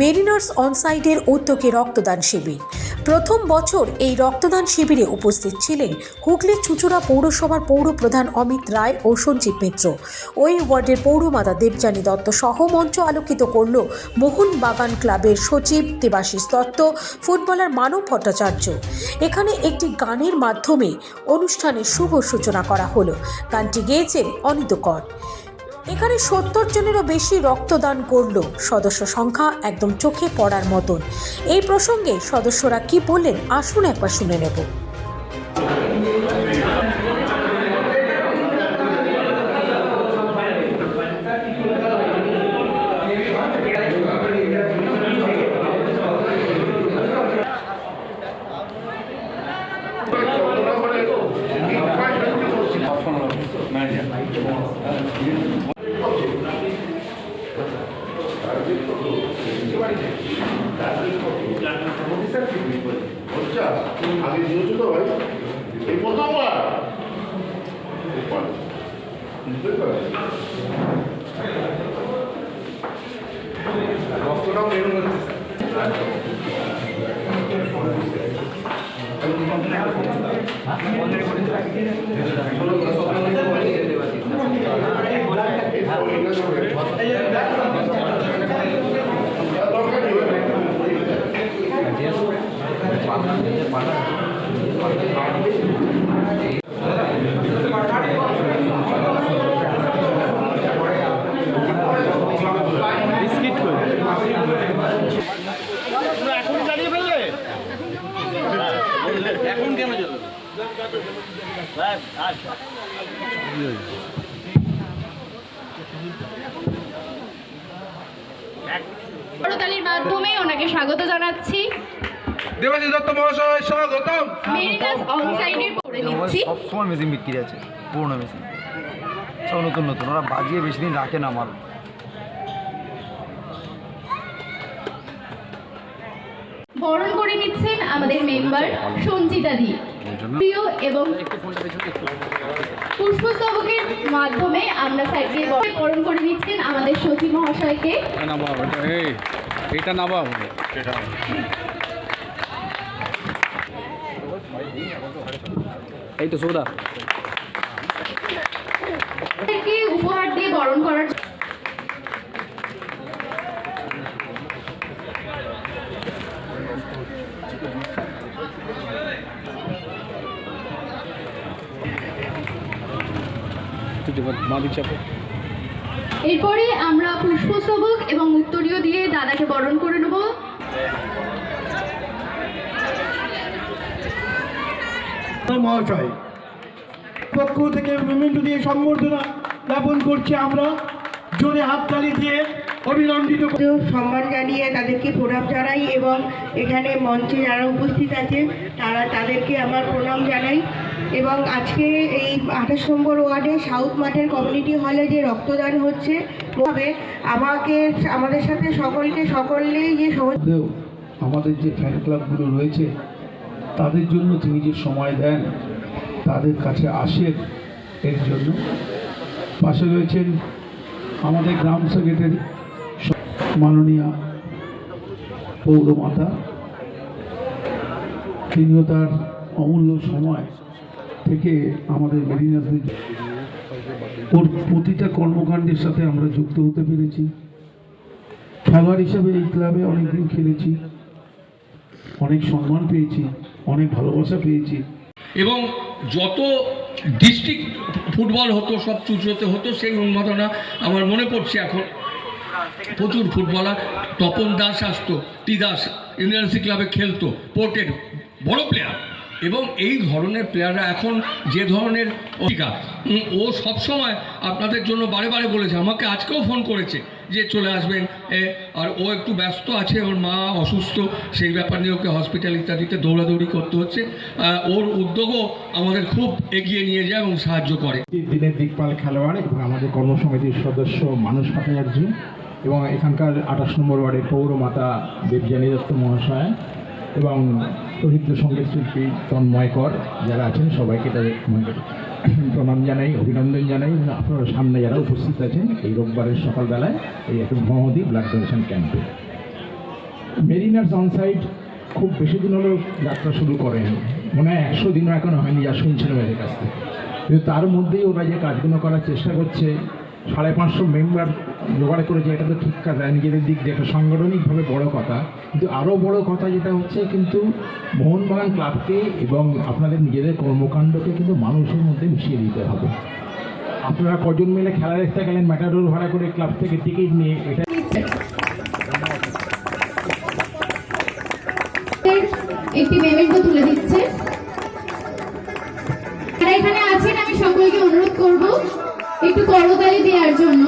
Mariners অনসাইটের উদ্যোগে রক্তদান শিবির। প্রথম বছর এই রক্তদান শিবিরে উপস্থিত ছিলেন হুগলির চুচুড়া পৌরসভার পৌর প্রধান অমিত রায় ও সঞ্জীব মিত্র। ওই ওয়ার্ডের পৌরমাতা দেবযানী দত্ত সহ মঞ্চ আলোকিত করল মোহন বাগান ক্লাবের সচিব দেবাশিস দত্ত, ফুটবলার মানব ভট্টাচার্য। এখানে একটি গানের মাধ্যমে অনুষ্ঠানের শুভ সূচনা করা হলো। গানটি গেয়েছেন অনিত কর। এখানে সত্তর জনেরও বেশি রক্তদান করল। সদস্য সংখ্যা একদম চোখে পড়ার মতন। এই প্রসঙ্গে সদস্যরা কি বললেন, আসুন একবার শুনে নেব। তো ভাই এই প্রথমবার। রক্তটাও বের হচ্ছে এখন জানিয়ে ফেললে এখন কেন যেত করতালির মাধ্যমে ওনাকে স্বাগত জানাচ্ছি। দেবাশী দত্ত মহাশয় স্বাগতম। মেরিনাস অনসাইডের করে নিচ্ছি। সবসময় মেশিন বিক্রি আছে পুরোনো মেশিন। সব নতুন নতুন। ওরা বাজিয়ে বেশি দিন রাখে না মাল বরণ করে নিচ্ছেন আমাদের মেম্বার সঞ্চিতা দি। প্রিয় এবং পুষ্পস্তবকের মাধ্যমে আমরা বরণ করে নিচ্ছেন আমাদের সচিব মহাশয়কে। এটা নাবা এই তো সৌদা। উপহার দিয়ে বরণ করার মা দিক চাপো এরপরে আমরা পুষ্পস্তবক এবং উত্তরীয় দিয়ে দাদাকে বরণ করে নেব। মহাশয় পক্ষ থেকে মেমেন্টো দিয়ে সম্বর্ধনা জ্ঞাপন করছি আমরা। জোরে হাততালি দিয়ে অভিনন্দিত সম্মান জানিয়ে তাদেরকে প্রণাম জানাই এবং এখানে মঞ্চে যারা উপস্থিত আছে তারা তাদেরকে আমার প্রণাম জানাই। এবং আজকে এই আঠাশ নম্বর ওয়ার্ডে সাউথ মাঠের কমিউনিটি হলে যে রক্তদান হচ্ছে ভাবে আমাকে আমাদের সাথে সকলকে সকলেই যে আমাদের যে ফ্যান ক্লাবগুলো রয়েছে তাদের জন্য তিনি যে সময় দেন তাদের কাছে আসেন এর জন্য। পাশে রয়েছেন আমাদের গ্রাম সেক্রেটারি মাননীয়া পৌরমাতা, তিনিও তার অমূল্য সময় থেকে আমাদের মেরিনাসদের ওর প্রতিটা কর্মকাণ্ডের সাথে আমরা যুক্ত হতে পেরেছি। খেলোয়াড় হিসাবে এই ক্লাবে অনেকদিন খেলেছি। অনেক সম্মান পেয়েছি, অনেক ভালোবাসা পেয়েছি। এবং যত ডিস্ট্রিক্ট ফুটবল হতো, সব চুচড়োতে হতো, সেই উন্মাদনা আমার মনে পড়ছে এখন। প্রচুর ফুটবলার তপন দাস আসতো টি দাস ইউনিভার্সিটি ক্লাবে খেলতো পোর্টের বড় প্লেয়ার এবং এই ধরনের প্লেয়াররা এখন যে ধরনের অধিকা উম, ও সবসময় আপনাদের জন্য বারে বারে বলেছে আমাকে আজকেও ফোন করেছে যে চলে আসবেন আর ও একটু ব্যস্ত আছে ওর মা অসুস্থ সেই ব্যাপার নিয়ে ওকে হসপিটাল ইত্যাদিতে দৌড়াদৌড়ি করতে হচ্ছে। ওর উদ্যোগও আমাদের খুব এগিয়ে নিয়ে যায় এবং সাহায্য করে। দিনের দিকপাল খেলোয়াড় এবং আমাদের কর্মসমিতির সদস্য মানুষ ভট্টাচার্য এবং এখানকার আঠাশ নম্বর ওয়ার্ডের পৌরমাতা দেবযানী দত্ত মহাশয় এবং প্রসিদ্ধ সংগীত শিল্পী তন্ময় কর, যারা আছেন, সবাইকে তাদের প্রণাম জানাই, অভিনন্দন জানাই। আপনারা সামনে যারা উপস্থিত আছেন, এই রোববারের সকালবেলায় এই একটু মহদি ব্লাড ডোনেশন ক্যাম্পে। মেরিনার্স অনসাইড খুব বেশি দিন হলো যাত্রা শুরু করেন। মনে হয় একশো দিনও এখন হয়নি, যা শুনছিলাম এদের কাছ থেকে। কিন্তু তার মধ্যেই ওরা যে কাজগুলো করার চেষ্টা করছে সাড়ে পাঁচশো মেম্বার জোগাড় করেছে, এটা তো ঠিক কথা, নিজেদের দিক দিয়ে একটা সাংগঠনিকভাবে বড় কথা। কিন্তু আরও বড় কথা যেটা হচ্ছে, কিন্তু মোহনবাগান ক্লাবকে এবং আপনাদের নিজেদের কর্মকাণ্ডকে কিন্তু মানুষের মধ্যে মিশিয়ে দিতে হবে। আপনারা কজন মিলে খেলা দেখতে গেলেন ম্যাটাডোর ভাড়া করে ক্লাব থেকে টিকিট নিয়ে, এটা একটি তুলে দিচ্ছে। এখানে আছেন, আমি সকলকে অনুরোধ করব একটু করতালি দেওয়ার জন্য।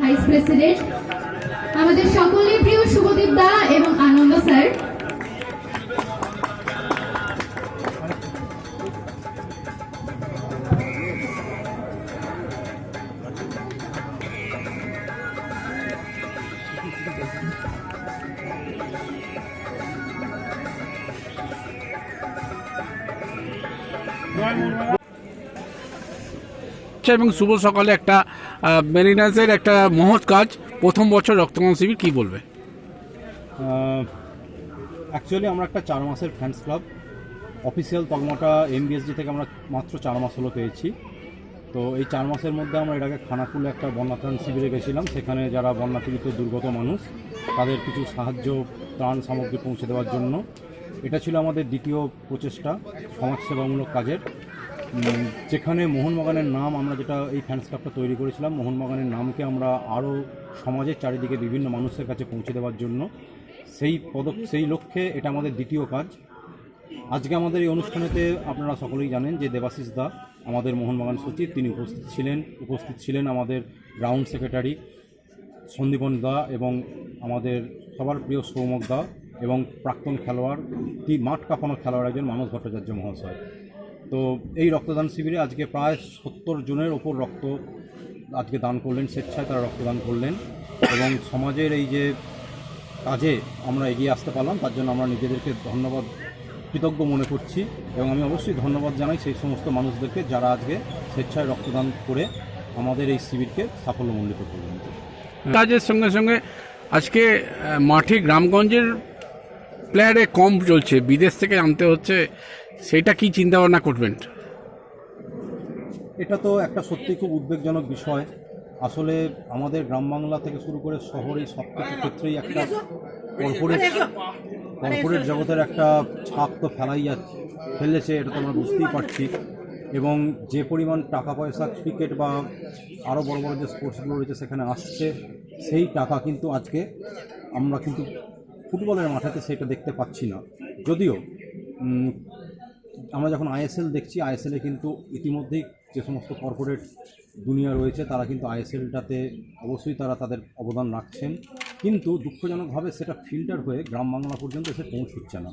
ভাইস প্রেসিডেন্ট আমাদের সকলের প্রিয় শুভদীপ দা এবং আনন্দ স্যার। এবং শুভ সকালে একটা মেরিনাসের একটা মহৎ কাজ। প্রথম বছর রক্তদান শিবির কি বলবে? অ্যাকচুয়ালি আমরা একটা চার মাসের ফ্যান্স ক্লাব অফিসিয়াল তকমাটা এমবিএসজি থেকে আমরা মাত্র চার মাস হলো পেয়েছি। তো এই চার মাসের মধ্যে আমরা এটাকে খানাকুলে একটা বন্যাত্রাণ শিবিরে গেছিলাম। সেখানে যারা বন্যা পীড়িত দুর্গত মানুষ, তাদের কিছু সাহায্য, ত্রাণ সামগ্রী পৌঁছে দেওয়ার জন্য। এটা ছিল আমাদের দ্বিতীয় প্রচেষ্টা সমাজসেবামূলক কাজের। যেখানে মোহনবাগানের নাম আমরা যেটা এই ফ্যান্স ক্লাবটা তৈরি করেছিলাম, মোহনবাগানের নামকে আমরা আরও সমাজের চারিদিকে বিভিন্ন মানুষের কাছে পৌঁছে দেওয়ার জন্য। সেই পদ সেই লক্ষ্যে এটা আমাদের দ্বিতীয় কাজ। আজকে আমাদের এই অনুষ্ঠানেতে আপনারা সকলেই জানেন যে দেবাশিস দা, আমাদের মোহনবাগান সচিব, তিনি উপস্থিত ছিলেন উপস্থিত ছিলেন আমাদের গ্রাউন্ড সেক্রেটারি সন্দীপন দা এবং আমাদের সবার প্রিয় সৌমক দা। এবং প্রাক্তন খেলোয়াড়, কি মাঠ কাঁপানো খেলোয়াড় একজন মানস ভট্টাচার্য মহাশয়। তো এই রক্তদান শিবিরে আজকে প্রায় সত্তর জনের ওপর রক্ত আজকে দান করলেন, স্বেচ্ছায় তারা রক্তদান করলেন এবং সমাজের এই যে কাজে আমরা এগিয়ে আসতে পারলাম, তার জন্য আমরা নিজেদেরকে ধন্যবাদ, কৃতজ্ঞ মনে করছি এবং আমি অবশ্যই ধন্যবাদ জানাই সেই সমস্ত মানুষদেরকে যারা আজকে স্বেচ্ছায় রক্তদান করে আমাদের এই শিবিরকে সাফল্যমণ্ডিত করলেন। কাজের সঙ্গে সঙ্গে আজকে মাঠে গ্রামগঞ্জের প্লেয়ারে কম চলছে, বিদেশ থেকে আনতে হচ্ছে, সেটা কি চিন্তা ভাবনা করবেন? এটা তো একটা সত্যি খুব উদ্বেগজনক বিষয়। আসলে আমাদের গ্রাম বাংলা থেকে শুরু করে শহরে সব কিছু ক্ষেত্রেই একটা কর্পোরেট কর্পোরেট জগতের একটা ছাপ তো ফেলাই যাচ্ছে, ফেলেছে, এটা তো আমরা বুঝতেই পারছি। এবং যে পরিমাণ টাকা পয়সা ক্রিকেট বা আরও বড় বড় যে স্পোর্টসগুলো রয়েছে সেখানে আসছে, সেই টাকা কিন্তু আজকে আমরা কিন্তু ফুটবলের মাঠেতে সেটা দেখতে পাচ্ছি না। যদিও আমরা যখন আইএসএল দেখছি, আইএসএলে কিন্তু ইতিমধ্যেই যে সমস্ত কর্পোরেট দুনিয়া রয়েছে, তারা কিন্তু আইএসএলটাতে অবশ্যই তারা তাদের অবদান রাখছেন। কিন্তু দুঃখজনকভাবে সেটা ফিল্টার হয়ে গ্রাম বাংলা পর্যন্ত এসে পৌঁছচ্ছে না।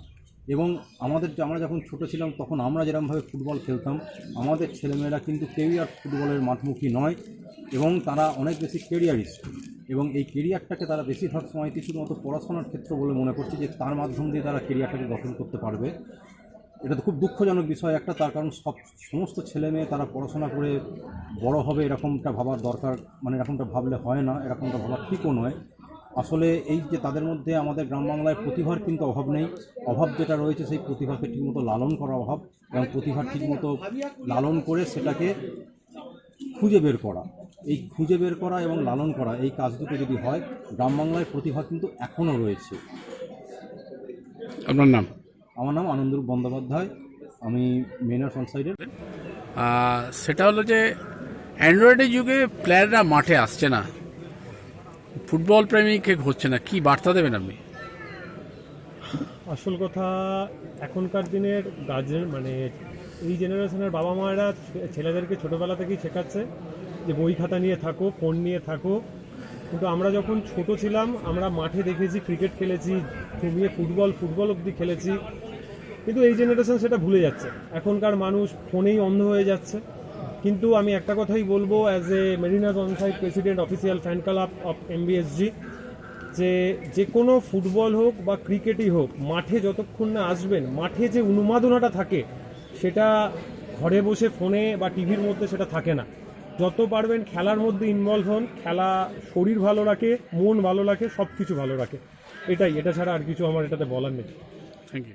এবং আমাদের আমরা যখন ছোট ছিলাম তখন আমরা যেরকমভাবে ফুটবল খেলতাম, আমাদের ছেলেমেয়েরা কিন্তু কেউই আর ফুটবলের মাঠমুখী নয় এবং তারা অনেক বেশি কেরিয়ারিস্ট এবং এই কেরিয়ারটাকে তারা বেশিরভাগ সময়টি শুধুমাত্র পড়াশোনার ক্ষেত্র বলে মনে করছে যে তার মাধ্যম দিয়ে তারা কেরিয়ারটাকে গঠন করতে পারবে। এটা তো খুব দুঃখজনক বিষয় একটা, তার কারণ সব সমস্ত ছেলে মেয়ে তারা পড়াশোনা করে বড় হবে এরকমটা ভাবার দরকার মানে এরকমটা ভাবলে হয় না, এরকমটা ভাবা ঠিকও নয়। আসলে এই যে তাদের মধ্যে আমাদের গ্রাম বাংলায় প্রতিভার কিন্তু অভাব নেই। অভাব যেটা রয়েছে সেই প্রতিভাকে ঠিকমতো লালন করা অভাব এবং প্রতিভা ঠিকমতো লালন করে সেটাকে খুঁজে বের করা। এই খুঁজে বের করা এবং লালন করা এই কাজ দুটো যদি হয় গ্রাম বাংলায় প্রতিভা কিন্তু এখনও রয়েছে। আপনার নাম? আমার নাম আনন্দরূপ বন্দ্যোপাধ্যায়। আমি মেনার সাইডের সেটা হলো যে অ্যান্ড্রয়েডের যুগে প্লেয়াররা মাঠে আসছে না। ফুটবল প্রেমিক হচ্ছে না, কি বার্তা দেবেন আপনি? আসল কথা, এখনকার দিনের গার্জেন মানে এই জেনারেশনের বাবা মায়েরা ছেলেদেরকে ছোটোবেলা থেকেই শেখাচ্ছে যে বই খাতা নিয়ে থাকো ফোন নিয়ে থাকো। কিন্তু আমরা যখন ছোট ছিলাম, আমরা মাঠে দেখেছি ক্রিকেট খেলেছি, ঘুমিয়ে ফুটবল ফুটবল অবধি খেলেছি। কিন্তু এই জেনারেশন সেটা ভুলে যাচ্ছে। এখনকার মানুষ ফোনেই অন্ধ হয়ে যাচ্ছে। কিন্তু আমি একটা কথাই বলব as a mariners onsite president official fan club of MBSG যে যে কোনো ফুটবল হোক বা ক্রিকেটই হোক, মাঠে যতক্ষণ না আসবেন, মাঠে যে উন্মাদনাটা থাকে, সেটা ঘরে বসে ফোনে বা টিভির মধ্যে সেটা থাকে না। যত পারবেন খেলার মধ্যে ইনভলভ হন, খেলা শরীর ভালো রাখে, মন ভালো রাখে সব কিছু ভালো রাখে। এটাই, এটা ছাড়া আর কিছু আমার এটাতে বলার নেই। Thank you